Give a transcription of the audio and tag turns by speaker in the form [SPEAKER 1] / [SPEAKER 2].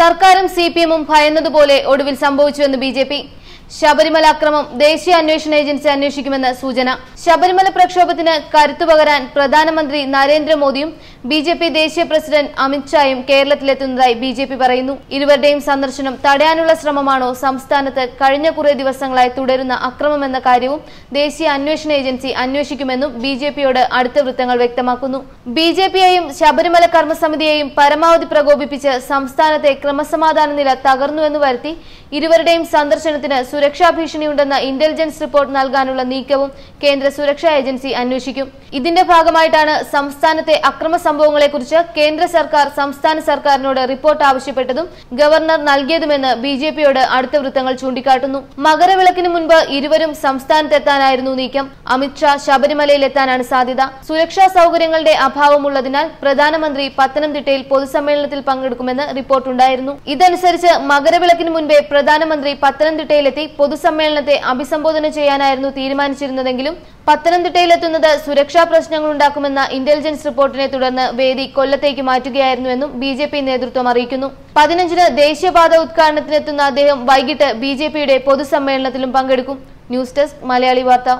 [SPEAKER 1] സർക്കാരും C P എമ്മും ഭയന്നതുപോലെ ഒടുവിൽ സംഭവിച്ചുവെന്ന് ബി ജെ പി. ശബരിമല അക്രമം ദേശീയ അന്വേഷണ ഏജൻസി അന്വേഷിക്കുമെന്ന് സൂചന. ശബരിമല പ്രക്ഷോഭത്തിന് കരുത്തു പകരാൻ പ്രധാനമന്ത്രി നരേന്ദ്രമോദിയും ബി ജെ പി ദേശീയ പ്രസിഡന്റ് അമിത്ഷായും കേരളത്തിലെത്തുന്നതായി ബി ജെ പി പറയുന്നു. ഇരുവരുടെയും സന്ദർശനം തടയാനുള്ള ശ്രമമാണോ സംസ്ഥാനത്ത് കഴിഞ്ഞ കുറേ ദിവസങ്ങളായി തുടരുന്ന അക്രമമെന്ന കാര്യവും ദേശീയ അന്വേഷണ ഏജൻസി അന്വേഷിക്കുമെന്നും ബി ജെ പിയോട് അടുത്ത വൃത്തങ്ങൾ വ്യക്തമാക്കുന്നു. ബി ജെ പിയെയും ശബരിമല കർമ്മസമിതിയെയും പരമാവധി പ്രകോപിപ്പിച്ച് സംസ്ഥാനത്തെ ക്രമസമാധാന നില തകർന്നുവെന്ന് വരുത്തി ഇരുവരുടെയും സന്ദർശനത്തിന് സുരക്ഷാ ഭീഷണിയുണ്ടെന്ന ഇന്റലിജൻസ് റിപ്പോർട്ട് നൽകാനുള്ള നീക്കവും കേന്ദ്ര സുരക്ഷാ ഏജൻസി അന്വേഷിക്കും. ഇതിന്റെ ഭാഗമായിട്ടാണ് സംസ്ഥാനത്തെ അക്രമ സംഭവങ്ങളെക്കുറിച്ച് കേന്ദ്ര സർക്കാർ സംസ്ഥാന സർക്കാരിനോട് റിപ്പോർട്ട് ആവശ്യപ്പെട്ടതും ഗവർണർ നൽകിയതുമെന്ന് ബി ജെ പിയോട് അടുത്ത വൃത്തങ്ങൾ ചൂണ്ടിക്കാട്ടുന്നു. മകരവിളക്കിന് മുൻപ് ഇരുവരും സംസ്ഥാനത്തെത്താനായിരുന്നു നീക്കം. അമിത്ഷാ ശബരിമലയിലെത്താനാണ് സാധ്യത. സുരക്ഷാ സൗകര്യങ്ങളുടെ അഭാവമുള്ളതിനാൽ പ്രധാനമന്ത്രി പത്തനംതിട്ടയിൽ പൊതുസമ്മേളനത്തിൽ പങ്കെടുക്കുമെന്ന് റിപ്പോർട്ടുണ്ടായിരുന്നു. ഇതനുസരിച്ച് മകരവിളക്കിന് മുൻപേ പ്രധാനമന്ത്രി പത്തനംതിട്ടയിലെത്തി പൊതുസമ്മേളനത്തെ അഭിസംബോധന ചെയ്യാനായിരുന്നു തീരുമാനിച്ചിരുന്നതെങ്കിലും പത്തനംതിട്ടയിലെത്തുന്നത് സുരക്ഷാ പ്രശ്നങ്ങളുണ്ടാക്കുമെന്ന ഇന്റലിജൻസ് റിപ്പോർട്ടിനെ തുടർന്ന് വേദി കൊല്ലത്തേക്ക് മാറ്റുകയായിരുന്നുവെന്നും ബി ജെ പി നേതൃത്വം അറിയിക്കുന്നു. പതിനഞ്ചിന് ദേശീയപാത ഉദ്ഘാടനത്തിനെത്തുന്ന അദ്ദേഹം വൈകിട്ട് ബി പൊതുസമ്മേളനത്തിലും പങ്കെടുക്കും. ന്യൂസ് ഡെസ്ക് മലയാളി വാർത്ത.